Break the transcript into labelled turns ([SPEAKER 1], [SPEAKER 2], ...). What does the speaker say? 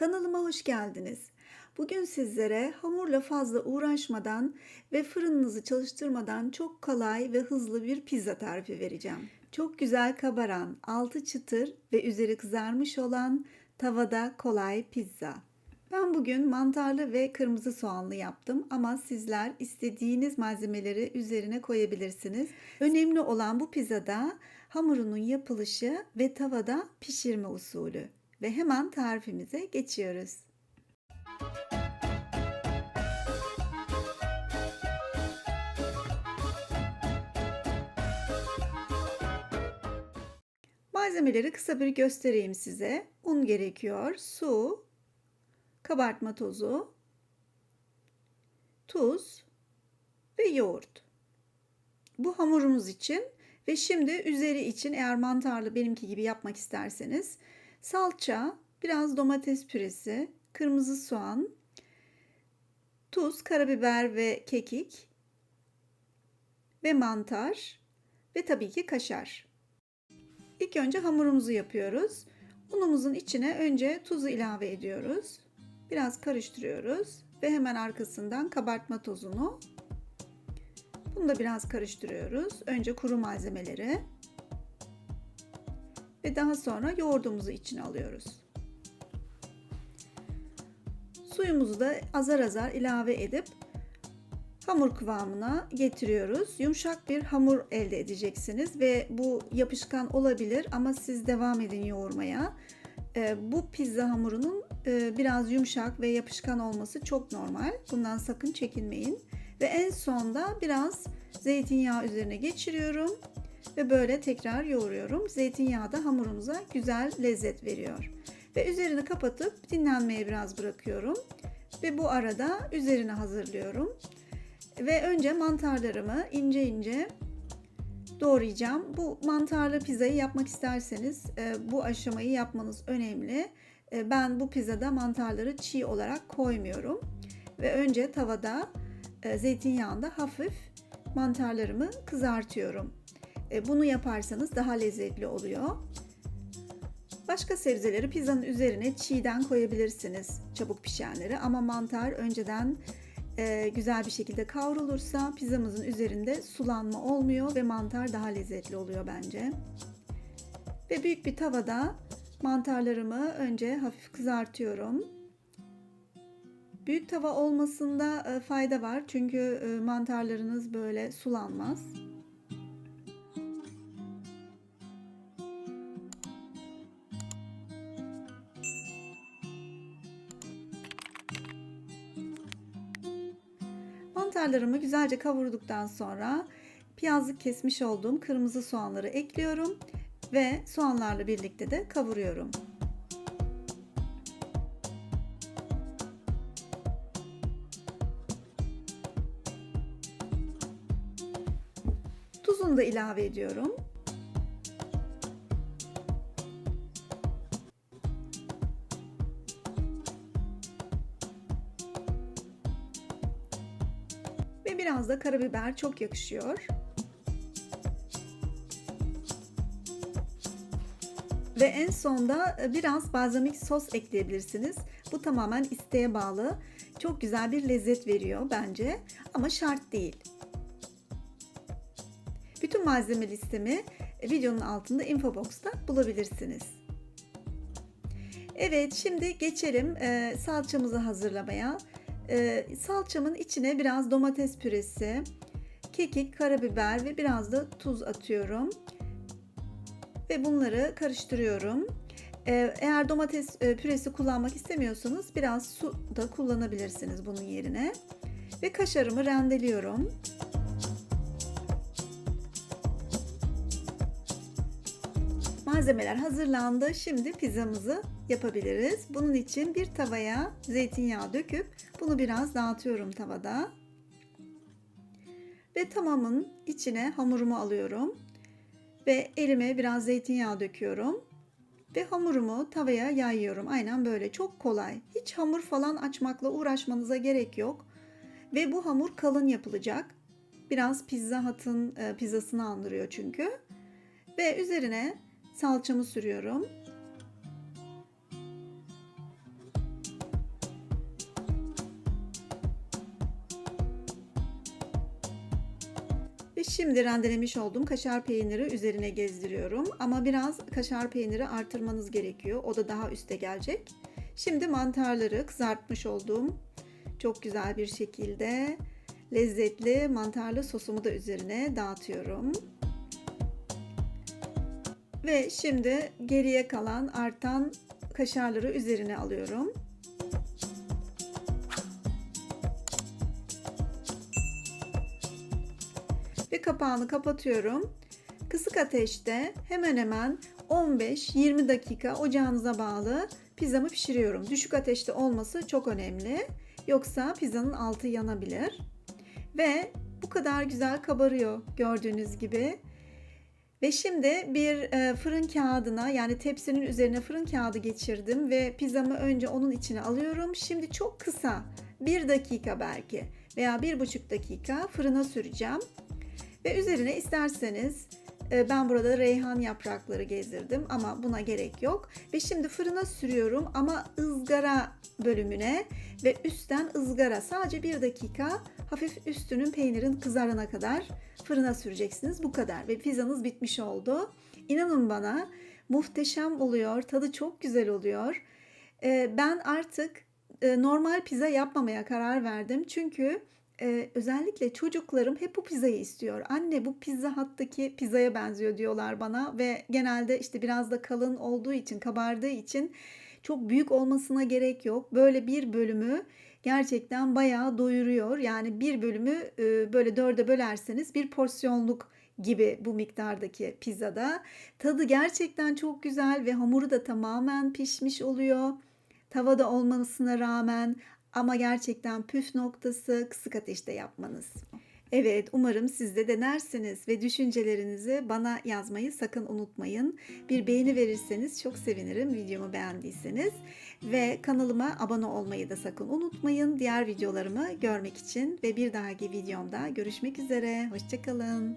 [SPEAKER 1] Kanalıma hoş geldiniz. Bugün sizlere hamurla fazla uğraşmadan ve fırınınızı çalıştırmadan çok kolay ve hızlı bir pizza tarifi vereceğim. Çok güzel kabaran, altı çıtır ve üzeri kızarmış olan tavada kolay pizza. Ben bugün mantarlı ve kırmızı soğanlı yaptım ama sizler istediğiniz malzemeleri üzerine koyabilirsiniz. Önemli olan bu pizzada hamurunun yapılışı ve tavada pişirme usulü. Ve hemen tarifimize geçiyoruz. Malzemeleri kısa bir göstereyim size. Un gerekiyor, su, kabartma tozu, tuz ve yoğurt. Bu hamurumuz için ve şimdi üzeri için eğer mantarlı benimki gibi yapmak isterseniz salça, biraz domates püresi, kırmızı soğan, tuz, karabiber ve kekik ve mantar ve tabii ki kaşar. İlk önce hamurumuzu yapıyoruz. Unumuzun içine önce tuzu ilave ediyoruz. Biraz karıştırıyoruz ve hemen arkasından kabartma tozunu. Bunu da biraz karıştırıyoruz. Önce kuru malzemeleri ve daha sonra yoğurdumuzu içine alıyoruz. Suyumuzu da azar azar ilave edip hamur kıvamına getiriyoruz. Yumuşak bir hamur elde edeceksiniz ve bu yapışkan olabilir ama siz devam edin yoğurmaya. Bu pizza hamurunun biraz yumuşak ve yapışkan olması çok normal. Bundan sakın çekinmeyin. Ve en sonda biraz zeytinyağı üzerine geçiriyorum ve böyle tekrar yoğuruyorum. Zeytinyağı da hamurumuza güzel lezzet veriyor. Ve üzerini kapatıp dinlenmeye biraz bırakıyorum. Ve bu arada üzerine hazırlıyorum. Ve önce mantarlarımı ince ince doğrayacağım. Bu mantarlı pizzayı yapmak isterseniz bu aşamayı yapmanız önemli. Ben bu pizzada mantarları çiğ olarak koymuyorum. Ve önce tavada zeytinyağında hafif mantarlarımı kızartıyorum. Bunu yaparsanız daha lezzetli oluyor. Başka sebzeleri pizzanın üzerine çiğden koyabilirsiniz çabuk pişenleri ama mantar önceden güzel bir şekilde kavrulursa pizzamızın üzerinde sulanma olmuyor ve mantar daha lezzetli oluyor bence. Ve büyük bir tavada mantarlarımı önce hafif kızartıyorum. Büyük tava olmasında fayda var çünkü mantarlarınız böyle sulanmaz. Mantarlarımı güzelce kavurduktan sonra piyazlık kesmiş olduğum kırmızı soğanları ekliyorum ve soğanlarla birlikte de kavuruyorum. Tuzunu da ilave ediyorum. Ve biraz da karabiber çok yakışıyor. Ve en sonda biraz balzamik sos ekleyebilirsiniz. Bu tamamen isteğe bağlı. Çok güzel bir lezzet veriyor bence ama şart değil. Bütün malzeme listemi videonun altında infobox'ta bulabilirsiniz. Evet şimdi geçelim salçamızı hazırlamaya. Salçamın içine biraz domates püresi, kekik, karabiber ve biraz da tuz atıyorum. Ve bunları karıştırıyorum. Eğer domates püresi kullanmak istemiyorsanız biraz su da kullanabilirsiniz bunun yerine. Ve kaşarımı rendeliyorum. Malzemeler hazırlandı. Şimdi pizzamızı yapabiliriz. Bunun için bir tavaya zeytinyağı döküp bunu biraz dağıtıyorum tavada. Ve tamamın içine hamurumu alıyorum. Ve elime biraz zeytinyağı döküyorum. Ve hamurumu tavaya yayıyorum. Aynen böyle çok kolay. Hiç hamur falan açmakla uğraşmanıza gerek yok. Ve bu hamur kalın yapılacak. Biraz pizza hatın pizzasını andırıyor çünkü. Ve üzerine salçamı sürüyorum. Ve şimdi rendelemiş olduğum kaşar peyniri üzerine gezdiriyorum. Ama biraz kaşar peyniri artırmanız gerekiyor. O da daha üste gelecek. Şimdi mantarları kızartmış olduğum çok güzel bir şekilde lezzetli mantarlı sosumu da üzerine dağıtıyorum. Ve şimdi geriye kalan artan kaşarları üzerine alıyorum. Ve kapağını kapatıyorum. Kısık ateşte hemen hemen 15-20 dakika ocağınıza bağlı pizzamı pişiriyorum. Düşük ateşte olması çok önemli. Yoksa pizzanın altı yanabilir. Ve bu kadar güzel kabarıyor gördüğünüz gibi. Ve şimdi bir e, fırın kağıdına yani tepsinin üzerine fırın kağıdı geçirdim ve pizzamı önce onun içine alıyorum. Şimdi çok kısa bir dakika belki veya bir buçuk dakika fırına süreceğim. Ve üzerine isterseniz e, ben burada reyhan yaprakları gezdirdim ama buna gerek yok. Ve şimdi fırına sürüyorum ama ızgara bölümüne ve üstten ızgara sadece bir dakika hafif üstünün peynirin kızarana kadar fırına süreceksiniz. Bu kadar ve pizzanız bitmiş oldu. İnanın bana muhteşem oluyor. Tadı çok güzel oluyor. E, ben artık e, normal pizza yapmamaya karar verdim. Çünkü e, özellikle çocuklarım hep bu pizzayı istiyor. Anne bu pizza hattaki pizzaya benziyor diyorlar bana ve genelde işte biraz da kalın olduğu için, kabardığı için çok büyük olmasına gerek yok. Böyle bir bölümü gerçekten bayağı doyuruyor. Yani bir bölümü e, böyle dörde bölerseniz bir porsiyonluk gibi bu miktardaki pizzada. Tadı gerçekten çok güzel ve hamuru da tamamen pişmiş oluyor. Tavada olmasına rağmen ama gerçekten püf noktası kısık ateşte yapmanız. Evet, umarım siz de denersiniz ve düşüncelerinizi bana yazmayı sakın unutmayın. Bir beğeni verirseniz çok sevinirim videomu beğendiyseniz. Ve kanalıma abone olmayı da sakın unutmayın. Diğer videolarımı görmek için ve bir dahaki videomda görüşmek üzere. Hoşçakalın.